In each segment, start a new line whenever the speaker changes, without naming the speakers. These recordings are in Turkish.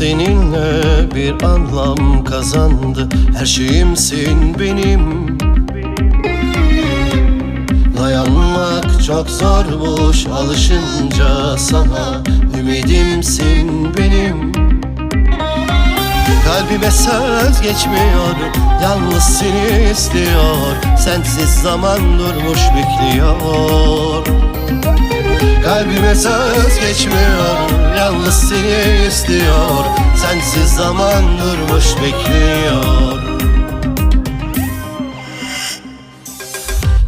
seninle bir anlam kazandı. Her şeyimsin benim. Dayanmak çok zormuş alışınca sana. Ümidimsin benim. Kalbime söz geçmiyor Yalnız seni istiyor. Sensiz zaman durmuş bekliyor. Kalbime söz geçmiyor Yalnız seni istiyor. Sensiz zaman durmuş bekliyor.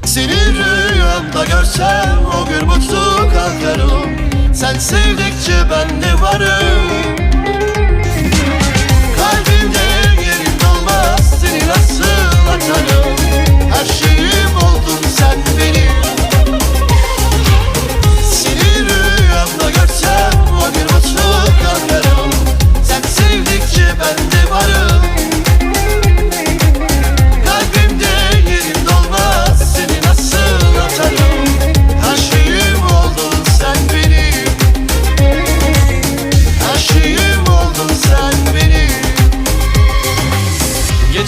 Seni rüyamda görsem O gün mutlu kalkarım. Sen sevdikçe ben de varım